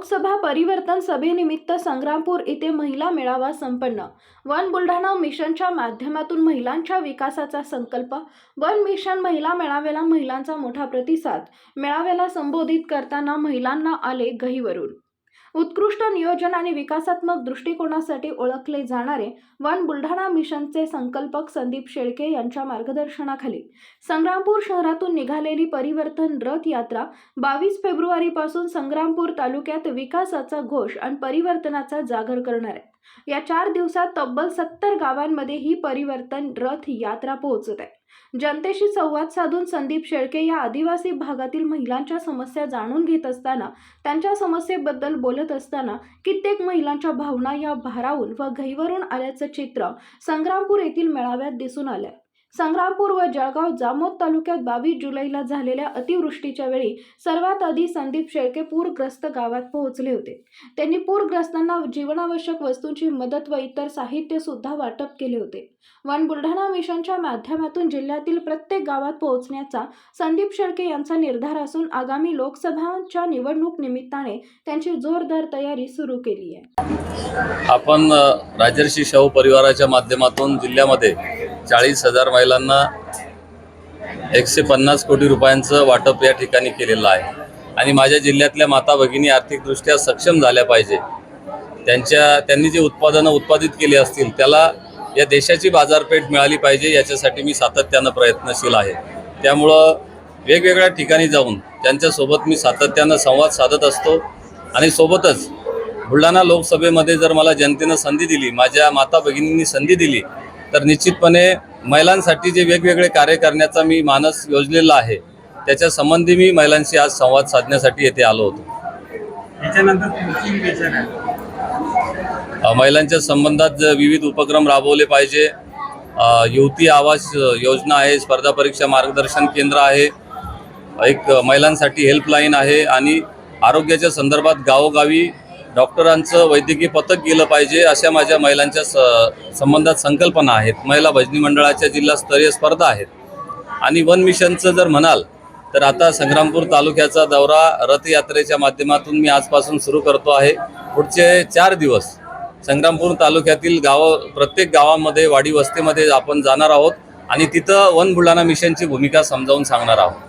लोकसभा परिवर्तन सभेनिमित्त संग्रामपूर येथे महिला मेळावा संपन्न. वन बुलढाणा मिशनच्या माध्यमातून महिलांच्या विकासाचा संकल्प वन मिशन महिला मेळाव्याला महिलांचा मोठा प्रतिसाद मेळाव्याला संबोधित करताना महिलांना आले गहीवरून. उत्कृष्ट नियोजन आणि विकासात्मक दृष्टिकोनासाठी ओळखले जाणारे वन बुलढाणा मिशनचे संकल्पक संदीप शेळके यांच्या मार्गदर्शनाखाली संग्रामपूर शहरातून निघालेली परिवर्तन रथ यात्रा बावीस फेब्रुवारीपासून संग्रामपूर तालुक्यात विकासाचा घोष आणि परिवर्तनाचा जागर करणार आहे. या चार दिवसात तब्बल सत्तर गावांमध्ये ही परिवर्तन रथ यात्रा पोहोचत आहे. जनतेशी संवाद साधून संदीप शेळके या आदिवासी भागातील महिलांच्या समस्या जाणून घेत असताना त्यांच्या समस्येबद्दल बोलत असताना कित्येक महिलांच्या भावना या भारावून व गहिवरून आल्याचं चित्र संग्रामपूर येथील मेळाव्यात दिसून आलं. संग्रामपूर व जळगाव जामोद तालुक्यात बावीस जुलैला झालेल्या अतिवृष्टीच्या वेळी सर्वात आधी संदीप शेळके पूरग्रस्त गावात पोहोचले होते. त्यांनी पूरग्रस्तांना जीवनावश्यक वस्तूंची मदत व इतर साहित्य सुद्धा वाटप केले होते. वन बुलढाणा मिशनच्या माध्यमातून जिल्ह्यातील प्रत्येक गावात पोहोचण्याचा संदीप शेळके यांचा निर्धार असून आगामी लोकसभाच्या निवडणूक निमित्ताने त्यांची जोरदार तयारी सुरू केली आहे. आपण राजर्षी शाहू परिवाराच्या माध्यमातून जिल्ह्यामध्ये चाळीस हजार महिलांना एकशे पन्नास कोटी रुपयांचं वाटप या ठिकाणी केलेलं आहे. आणि माझ्या जिल्ह्यातल्या माता भगिनी आर्थिकदृष्ट्या सक्षम झाल्या पाहिजे. त्यांच्या त्यांनी जे उत्पादनं उत्पादित केली असतील त्याला या देशाची बाजारपेठ मिळाली पाहिजे याच्यासाठी मी सातत्यानं प्रयत्नशील आहे. त्यामुळं वेगवेगळ्या ठिकाणी जाऊन त्यांच्यासोबत मी सातत्यानं संवाद साधत असतो. आणि सोबतच बुलढाणा लोकसभेमध्ये जर मला जनतेनं संधी दिली माझ्या माता भगिनींनी संधी दिली तर निश्चितपणे महिलांसाठी जे वेगवेगळे कार्य करण्याचा मी मानस योजलेला आहे त्याच्या संबंधी मी महिलांशी आज संवाद साधण्यासाठी येथे आलो होतो. महिलांच्या संबंधात विविध उपक्रम राबवले पाहिजे. युवती आवास योजना आहे स्पर्धा परीक्षा मार्गदर्शन केंद्र आहे एक महिलांसाठी हेल्पलाईन आहे आणि आरोग्याच्या संदर्भात गावोगावी डॉक्टरांचं वैद्यकीय पथक गेलं पाहिजे अशा माझ्या महिलांच्या स संबंधात संकल्पना आहेत. महिला भजनी मंडळाच्या जिल्हास्तरीय स्पर्धा आहेत. आणि वन मिशनचं जर म्हणाल तर आता संग्रामपूर तालुक्याचा दौरा रथयात्रेच्या माध्यमातून मी आजपासून सुरू करतो आहे. पुढचे चार दिवस संग्रामपूर तालुक्यातील गाव प्रत्येक गावामध्ये वाडी वस्तीमध्ये आपण जाणार आहोत आणि तिथं वन बुलढाणा मिशनची भूमिका समजावून सांगणार आहोत.